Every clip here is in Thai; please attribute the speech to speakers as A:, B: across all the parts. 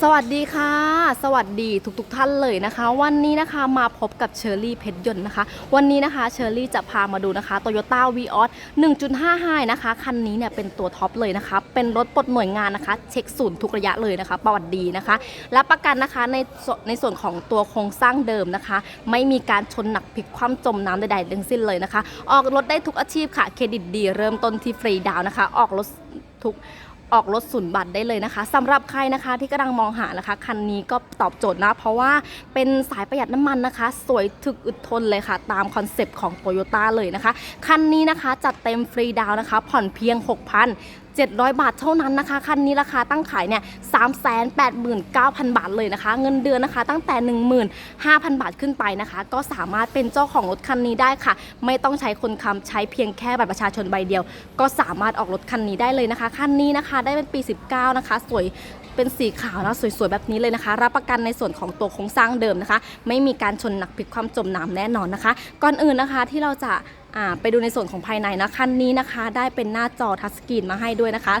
A: สวัสดีค่ะ สวัสดีทุกๆทท่านเลยนะคะ วันนี้นะคะมาพบกับเชอรี่เพชรยนต์นะคะ วันนี้นะคะเชอรี่จะพามาดูนะคะ Toyota v ีออส1.5 High นะคะ คันนี้เนี่ยเป็นตัวท็อปเลยนะคะ เป็นรถปลดหน่วยงานนะคะ เช็คศูนย์ทุกระยะเลยนะคะประวัติดีนะคะและประกันนะคะในในส่วนของตัวโครงสร้างเดิมนะคะ ไม่มีการชนหนักพลิกคว่ำจมน้ำใดๆทั้งสิ้นเลยนะคะ ออกรถได้ทุกอาชีพค่ะเครดิตดี เริ่มต้นที่ฟรีดาวนะคะ ออกรถทุก ออกรถศูนย์บัตรได้เลยนะคะสำหรับใครนะคะที่กำลังมองหานะคะ คันนี้ก็ตอบโจทย์นะ เพราะว่าเป็นสายประหยัดน้ำมันนะคะ สวยถึกอึดทนเลยค่ะ ตามคอนเซปต์ของโตโยต้าเลยนะคะ คันนี้นะคะจัดเต็มฟรีดาวน์นะคะ ผ่อนเพียง 6,000 700 บาทเท่านั้นนะคะ คันนี้ราคาตั้งขายเนี่ย389,000 บาทเลยนะคะ เงินเดือนนะคะตั้งแต่ 15,000 บาทขึ้นไปนะคะ ก็สามารถเป็นเจ้าของรถคันนี้ได้ค่ะ ไม่ต้องใช้คนค้ำใช้เพียงแค่บัตรประชาชนใบเดียว ก็สามารถออกรถคันนี้ได้เลยนะคะ คันนี้นะคะได้เป็นปี 19 นะคะ สวยเป็นสีขาวนะสวยๆแบบนี้เลยนะคะ รับประกันในส่วนของตัวโครงสร้างเดิมนะคะ ไม่มีการชนหนักพลิกความจมน้ำแน่นอนนะคะ ก่อนอื่นนะคะที่เราจะ ไปดูในส่วนของภายในนะคันนี้นะคะ ได้เป็นหน้าจอทัชสกรีนมาให้ด้วยนะคะ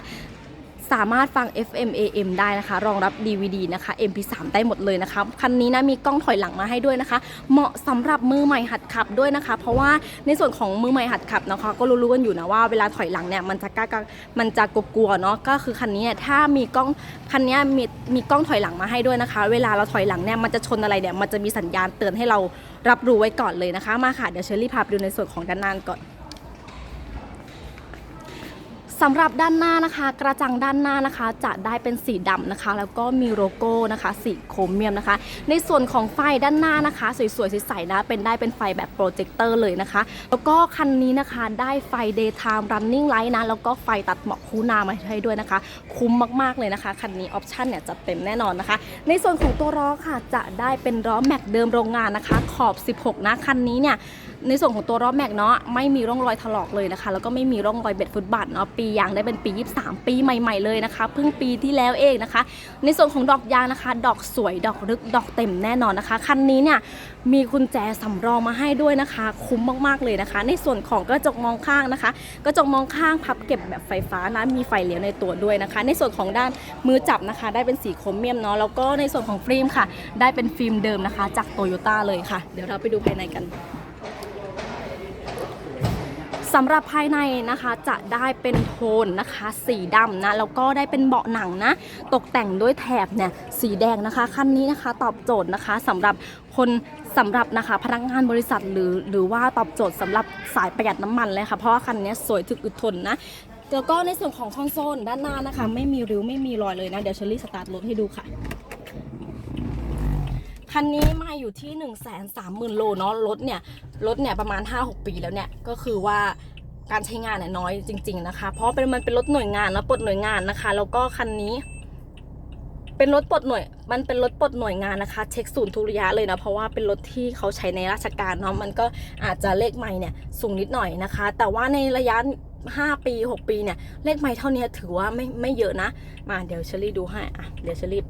A: สามารถฟัง FM AM ได้นะคะ รองรับ DVD นะคะ MP3 ได้หมดเลยนะคะ คันนี้นะมีกล้องถอยหลังมาให้ด้วยนะคะ เหมาะสำหรับมือใหม่หัดขับด้วยนะคะ เพราะว่าในส่วนของมือใหม่หัดขับนะคะ ก็รู้ๆกันอยู่นะว่าเวลาถอยหลังเนี่ยมันจะกล้ามันจะกลัวๆเนาะก็คือคันนี้เนี่ยถ้ามีกล้องคันนี้มีมีกล้องถอยหลังมาให้ด้วยนะคะ เวลาเราถอยหลังเนี่ยมันจะชนอะไรเนี่ยมันจะมีสัญญาณเตือนให้เรารับรู้ไว้ก่อนเลยนะคะ มาค่ะเดี๋ยวเชอรี่พาไปดูในส่วนของด้านหน้าก่อน สำหรับด้านหน้านะคะ กระจังด้านหน้านะคะ จะได้เป็นสีดำนะคะ แล้วก็มีโลโก้นะคะ สีโครเมียมนะคะ ในส่วนของไฟด้านหน้านะคะ สวยๆใสๆนะเป็นได้เป็นไฟแบบโปรเจคเตอร์เลยนะคะ แล้วก็คันนี้นะคะได้ไฟ daytime running light นะแล้วก็ไฟตัดหมอกคูหนามาให้ด้วยนะคะ คุ้มมากๆเลยนะคะคันนี้ออปชั่นเนี่ยจัดเต็มแน่นอนนะคะ ในส่วนของตัวล้อค่ะจะได้เป็นล้อแม็กเดิมโรงงานนะคะ ขอบ 16 นะคันนี้เนี่ย ในส่วนของตัวล้อแม็กเนาะไม่มีร่องรอยถลอกเลยนะคะ แล้วก็ไม่มีร่องรอยเบ็ดฟุตบาทเนาะปียางได้เป็นปี 23 ปีใหม่ๆเลยนะคะ เพิ่งปีที่แล้วเองนะคะ ในส่วนของดอกยางนะคะ ดอกสวยดอกลึกดอกเต็มแน่นอนนะคะคันนี้เนี่ยมีกุญแจสำรองมาให้ด้วยนะคะ คุ้มมากๆเลยนะคะ ในส่วนของกระจกมองข้างนะคะ กระจกมองข้างพับเก็บแบบไฟฟ้านะมีไฟเลี้ยวในตัวด้วยนะคะ ในส่วนของด้านมือจับนะคะ ได้เป็นสีโครเมียมเนาะแล้วก็ในส่วนของฟิล์มค่ะ ได้เป็นฟิล์มเดิมนะคะ จากโตโยต้าเลยค่ะ เดี๋ยวเราไปดูภายในกัน สำหรับภายในนะคะจะได้เป็นโทนนะคะ สีดำนะแล้วก็ได้เป็นเบาะหนังนะ ตกแต่งด้วยแถบเนี่ยสีแดงนะคะคันนี้นะคะ ตอบโจทย์นะคะสำหรับคนสำหรับนะคะพนักงานบริษัทหรือหรือว่าตอบโจทย์สำหรับสายประหยัดน้ำมันเลยค่ะ เพราะว่าคันนี้สวยถึกอึดทนนะแล้วก็ในส่วนของคอนโซลด้านหน้านะคะ ไม่มีริ้วไม่มีรอยเลยนะ เดี๋ยวเชอรี่สตาร์ทรถให้ดูค่ะ คันนี้มาอยู่ที่ 1 3 0 0 0 0 โลเนาะรถเนี่ยรถเนี่ยประมาณ 5-6 ปีแล้วเนี่ยก็คือว่าการใช้งานเนี่ยน้อยจริง ๆนะคะ เพราะเป็นมันเป็นรถหน่วยงานนะปลดหน่วยงานนะคะ แล้วก็คันนี้ เป็นรถปลดหน่วย มันเป็นรถปลดหน่วยงานนะคะ เช็คศูนย์ทุระยะเลยนะเพราะว่าเป็นรถที่เขาใช้ในราชการเนาะมันก็อาจจะเลขไม้เนี่ยสูงนิดหน่อยนะคะ แต่ว่าในระยะ5ปี6ปีเนี่ยเลขไม้เท่านี้ถือว่าไม่ไม่เยอะนะ มาเดี๋ยวเชอรี่ดูให้อะเดี๋ยวเชอรี่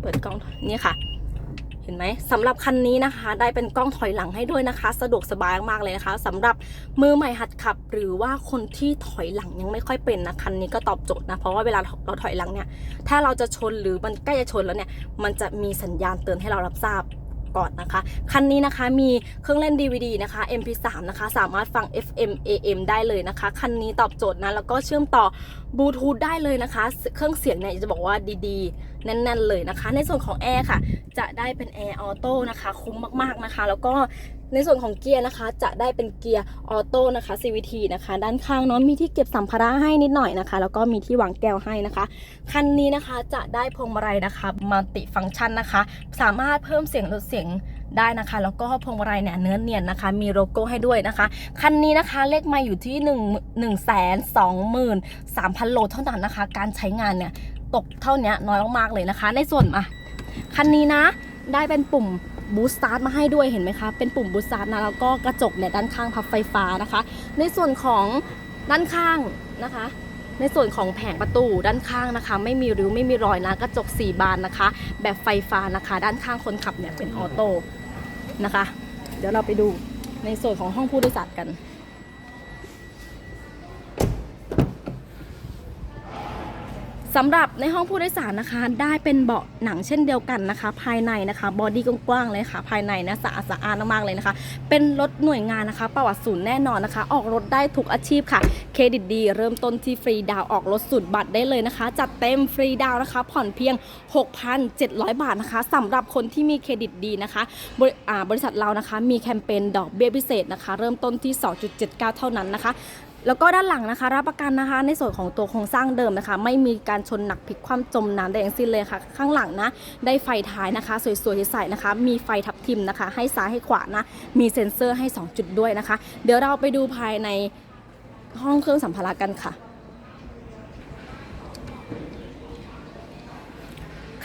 A: เปิดกล้องนี่ค่ะ เห็นไหมสำหรับคันนี้นะคะ ได้เป็นกล้องถอยหลังให้ด้วยนะคะ สะดวกสบายมากเลยนะคะสำหรับมือใหม่หัดขับ หรือว่าคนที่ถอยหลังยังไม่ค่อยเป็นนะคันนี้ก็ตอบโจทย์นะเพราะว่าเวลาเราถอยหลังเนี่ยถ้าเราจะชนหรือมันใกล้จะชนแล้วเนี่ยมันจะมีสัญญาณเตือนให้เรารับทราบก่อนนะคะ คันนี้นะคะมีเครื่องเล่น DVD นะคะ MP3 นะคะ สามารถฟัง FM AM ได้เลยนะคะ คันนี้ตอบโจทย์นะ แล้วก็เชื่อมต่อ บลูทูธได้เลยนะคะ เครื่องเสียงเนี่ยจะบอกว่าดีๆ แน่นๆเลยนะคะ ในส่วนของแอร์ค่ะ จะได้เป็นแอร์ออโต้นะคะ คุ้มมากๆนะคะ แล้วก็ในส่วนของเกียร์นะคะ จะได้เป็นเกียร์ออโต้นะคะ CVT นะคะ ด้านข้างเนาะมีที่เก็บสัมภาระให้นิดหน่อยนะคะ แล้วก็มีที่วางแก้วให้นะคะ คันนี้นะคะจะได้พวงมาลัยนะคะมัลติฟังก์ชันนะคะ สามารถเพิ่มเสียงลดเสียง ได้นะคะ แล้วก็พวงมาลัยเนี่ยเนื้อเนียนนะคะ มีโลโก้ให้ด้วยนะคะ คันนี้นะคะเลขไมาอยู่ที่1 1 2 3 0 0 0โลเท่านั้นนะคะ การใช้งานเนี่ยตกเท่านี้น้อยมากๆเลยนะคะ ในส่วนอะคันนี้นะได้เป็นปุ่มบูสต์สตาร์ทมาให้ด้วยเห็นไหมคะ เป็นปุ่มบูสต์สตาร์ทนะแล้วก็กระจกเนี่ยด้านข้างพับไฟฟ้านะคะ ในส่วนของด้านข้างนะคะ ในส่วนของแผงประตูด้านข้างนะคะ ไม่มีริ้วไม่มีรอยนะกระจก 4 บานนะคะ แบบไฟฟ้านะคะ ด้านข้างคนขับเนี่ยเป็นออโต้นะคะ เดี๋ยวเราไปดูในส่วนของห้องผู้โดยสารกัน สำหรับในห้องผู้โดยสารนะคะ ได้เป็นเบาะหนังเช่นเดียวกันนะคะ ภายในนะคะบอดี้กว้างๆเลยค่ะ ภายในนะสะอาดสะอาดมากๆเลยนะคะ เป็นรถหน่วยงานนะคะ ประวัติศูนย์แน่นอนนะคะ ออกรถได้ทุกอาชีพค่ะเครดิตดี เริ่มต้นที่ฟรีดาวออกรถสุดบัตรได้เลยนะคะ จัดเต็มฟรีดาวนะคะ ผ่อนเพียง 6,700 บาทนะคะสำหรับคนที่มีเครดิตดีนะคะบริบริษัทเรานะคะมีแคมเปญดอกเบี้ยพิเศษนะคะ เริ่มต้นที่ 2.79 เท่านั้นนะคะ แล้วก็ด้านหลังนะคะ รับประกันนะคะ ในส่วนของตัวโครงสร้างเดิมนะคะ ไม่มีการชนหนักพลิกคว่ำจมน้ำใดทั้งสิ้นเลยค่ะ ข้างหลังนะได้ไฟท้ายนะคะ สวยๆใสๆนะคะ มีไฟทับทิมนะคะ ให้ซ้ายให้ขวานะ มีเซ็นเซอร์ให้ 2 จุดด้วยนะคะ เดี๋ยวเราไปดูภายในห้องเครื่องสัมภาระกันค่ะ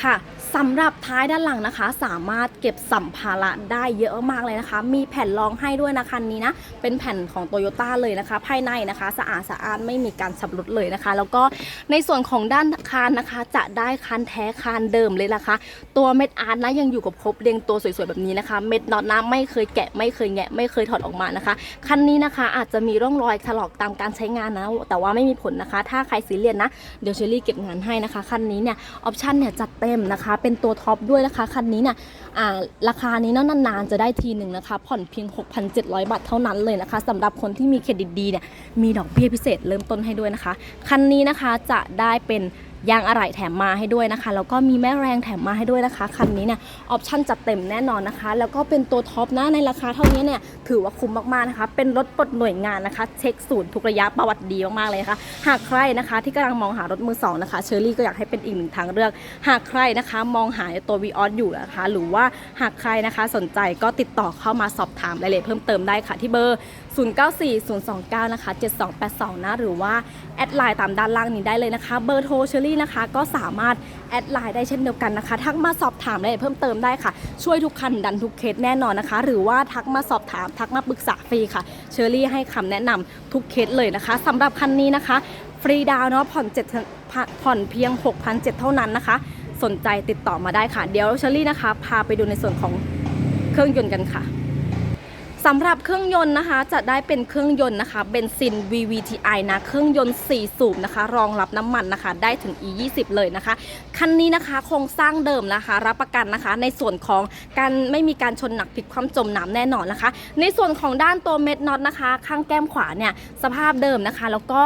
A: ค่ะ สำหรับท้ายด้านหลังนะคะ สามารถเก็บสัมภาระได้เยอะมากเลยนะคะ มีแผ่นรองให้ด้วยนะคันนี้นะ เป็นแผ่นของโตโยต้าเลยนะคะ ภายในนะคะ สะอาดสะอาดไม่มีการชำรุดเลยนะคะ แล้วก็ในส่วนของด้านคานนะคะ จะได้คานแท้คานเดิมเลยนะคะ ตัวเม็ดอาร์ตนะยังอยู่กับครบเรียงตัวสวยๆแบบนี้นะคะ เม็ดน็อตนะไม่เคยแกะไม่เคยแงะไม่เคยถอดออกมานะคะคันนี้นะคะอาจจะมีร่องรอยถลอกตามการใช้งานนะ แต่ว่าไม่มีผลนะคะ ถ้าใครซีเรียสนะเดี๋ยวเชอรี่เก็บงานให้นะคะคันนี้เนี่ยออปชั่นเนี่ยจัดเต็มนะคะเป็นตัวท็อปด้วยนะคะ คันนี้เนี่ยราคานี้เนาะนานๆจะได้ทีหนึ่งนะคะ ผ่อนเพียง 6,700 บาทเท่านั้นเลยนะคะสำหรับคนที่มีเครดิตดีเนี่ยมีดอกเบี้ยพิเศษเริ่มต้นให้ด้วยนะคะ คันนี้นะคะจะได้เป็น ยางอะไหล่แถมมาให้ด้วยนะคะแล้วก็มีแม่แรงแถมมาให้ด้วยนะคะคันนี้เนี่ยออปชั่นจัดเต็มแน่นอนนะคะ แล้วก็เป็นตัวท็อปนะในราคาเท่านี้เนี่ยถือว่าคุ้มมากๆนะคะ เป็นรถปลดหน่วยงานนะคะ เช็คศูนย์ทุกระยะประวัติดีมากๆเลยนะคะหากใครนะคะที่กำลังมองหารถมือสองนะคะเชอรี่ก็อยากให้เป็นอีกหนึ่งทางเลือก หากใครนะคะมองหาตัว v ีออสอยู่นะคะ หรือว่าหากใครนะคะสนใจก็ติดต่อเข้ามาสอบถามรายละเอียดเพิ่มเติมได้ค่ะที่เบอร์ 094029นะคะ7282นะหรือว่าแอดไลน์ตามด้านล่างนี้ได้เลยนะคะ เบอร์โทรเชอรี่นะคะ ก็สามารถแอดไลน์ได้เช่นเดียวกันนะคะ ทักมาสอบถามรายละเอียดเพิ่มเติมได้ค่ะ ช่วยทุกคันดันทุกเคสแน่นอนนะคะ หรือว่าทักมาสอบถามทักมาปรึกษาฟรีค่ะ เชอรี่ให้คำแนะนำทุกเคสเลยนะคะสำหรับคันนี้นะคะ ฟรีดาวเนาะผ่อน7ผ่อนเพียง 6,700 เท่านั้นนะคะ สนใจติดต่อมาได้ค่ะ เดี๋ยวเชอรี่นะคะ พาไปดูในส่วนของเครื่องยนต์กันค่ะ สำหรับเครื่องยนต์นะคะจะได้เป็นเครื่องยนต์นะคะเบนซิน VVTi นะเครื่องยนต์ 4 สูบนะคะ รองรับน้ำมันนะคะ ได้ถึง E20 เลยนะคะ คันนี้นะคะโครงสร้างเดิมนะคะ รับประกันนะคะ ในส่วนของการไม่มีการชนหนักพลิกความจมน้ำแน่นอนนะคะ ในส่วนของด้านตัวเม็ดน็อตนะคะ ข้างแก้มขวาเนี่ยสภาพเดิมนะคะ แล้วก็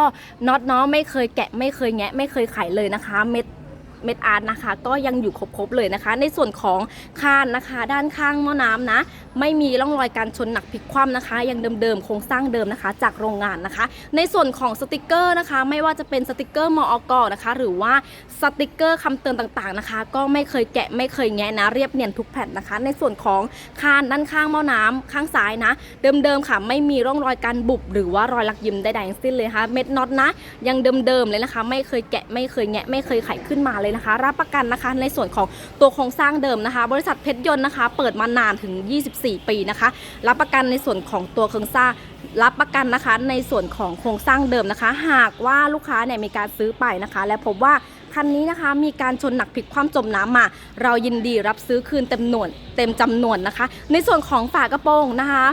A: น็อตเนาะไม่เคยแกะไม่เคยแงะไม่เคยไขเลยนะคะ เม็ด เม็ดอาร์ตนะคะ ก็ยังอยู่ครบๆเลยนะคะ ในส่วนของคานนะคะ ด้านข้างหม้อน้ำนะ ไม่มีร่องรอยการชนหนักพลิกคว่ำนะคะ ยังเดิมๆโครงสร้างเดิมนะคะ จากโรงงานนะคะ ในส่วนของสติกเกอร์นะคะ ไม่ว่าจะเป็นสติกเกอร์มออกนะคะ หรือว่าสติกเกอร์คำเตือนต่างๆนะคะ ก็ไม่เคยแกะไม่เคยแงะนะ เรียบเนียนทุกแผ่นนะคะ ในส่วนของคานด้านข้างหม้อน้ำข้างซ้ายนะ เดิมๆค่ะ ไม่มีร่องรอยการบุบหรือว่ารอยลักยิ้มใดๆทั้งสิ้นเลยค่ะเม็ดน็อตนะ ยังเดิมๆเลยนะคะ ไม่เคยแกะไม่เคยแงะไม่เคยไขขึ้นมาเลยนะคะ รับประกันนะคะในส่วนของตัวโครงสร้างเดิมนะคะ บริษัทเพชรยนต์นะคะ เปิดมานานถึง 24 ปีนะคะ รับประกันในส่วนของตัวโครงสร้างรับประกันนะคะในส่วนของโครงสร้างเดิมนะคะ หากว่าลูกค้าเนี่ยมีการซื้อไปนะคะ และพบว่า คันนี้นะคะมีการชนหนักพลิกความจมน้ำมา เรายินดีรับซื้อคืนเต็มหน่วยเต็มจำนวนนะคะ ในส่วนของฝากระโปรงนะคะ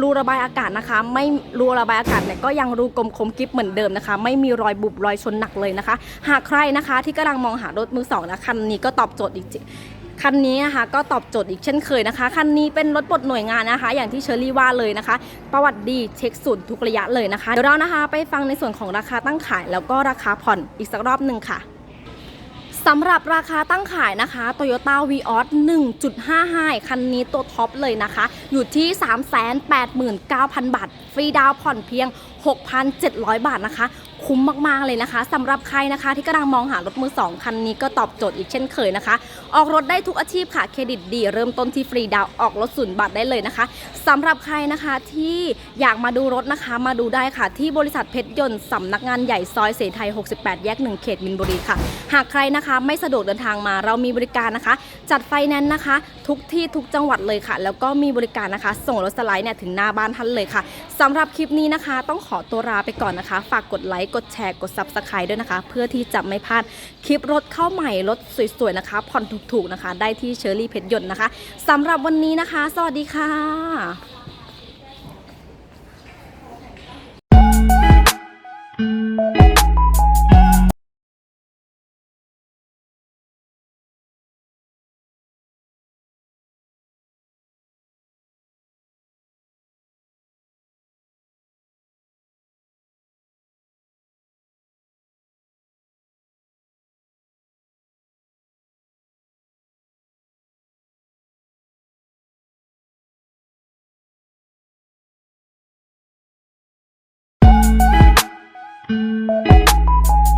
A: รูระบายอากาศนะคะ ไม่รูระบายอากาศเนี่ยก็ยังรูกลมคมกริบเหมือนเดิมนะคะ ไม่มีรอยบุบรอยชนหนักเลยนะคะ หากใครนะคะที่กำลังมองหารถมือสองนะคันนี้ก็ตอบโจทย์อีกคันนี้นะคะก็ตอบโจทย์อีกเช่นเคยนะคะ คันนี้เป็นรถปลดหน่วยงานนะคะ อย่างที่เชอรี่ว่าเลยนะคะ ประวัติดีเช็คศูนย์ทุกระยะเลยนะคะ เดี๋ยวเรานะคะไปฟังในส่วนของราคาตั้งขาย แล้วก็ราคาผ่อนอีกสักรอบหนึ่งค่ะ สำหรับราคาตั้งขายนะคะ Toyota Vios 1.55 คันนี้ตัวท็อปเลยนะคะ อยู่ที่ 389,000 บาท ฟรีดาวผ่อนเพียง 6,700 บาทนะคะคุ้มมากๆเลยนะคะสำหรับใครนะคะ ที่กำลังมองหารถมือ2คันนี้ก็ตอบโจทย์อีกเช่นเคยนะคะ ออกรถได้ทุกอาชีพค่ะเครดิตดี เริ่มต้นที่ฟรีดาวออกรถศูนย์บาทได้เลยนะคะสำหรับใครนะคะที่อยากมาดูรถนะคะ มาดูได้ค่ะ ที่บริษัทเพชรยนต์สำนักงานใหญ่ซอยเสไทย 68 แยก 1 เขตมินบุรีค่ะ หากใครนะคะไม่สะดวกเดินทางมาเรามีบริการนะคะ จัดไฟแนนซ์นะคะ ทุกที่ทุกจังหวัดเลยค่ะ แล้วก็มีบริการนะคะ ส่งรถสไลด์เนี่ยถึงหน้าบ้านท่านเลยค่ะสำหรับคลิปนี้นะคะ ต้องขอตัวลาไปก่อนนะคะ ฝากกดไลค์ค์กดแชร์กด Subscribe ด้วยนะคะ เพื่อที่จะไม่พลาดคลิปรถเข้าใหม่รถสวยๆนะคะ ผ่อนถูกๆนะคะ ได้ที่เชอรี่เพชรยนต์นะคะสำหรับวันนี้นะคะ สวัสดีค่ะ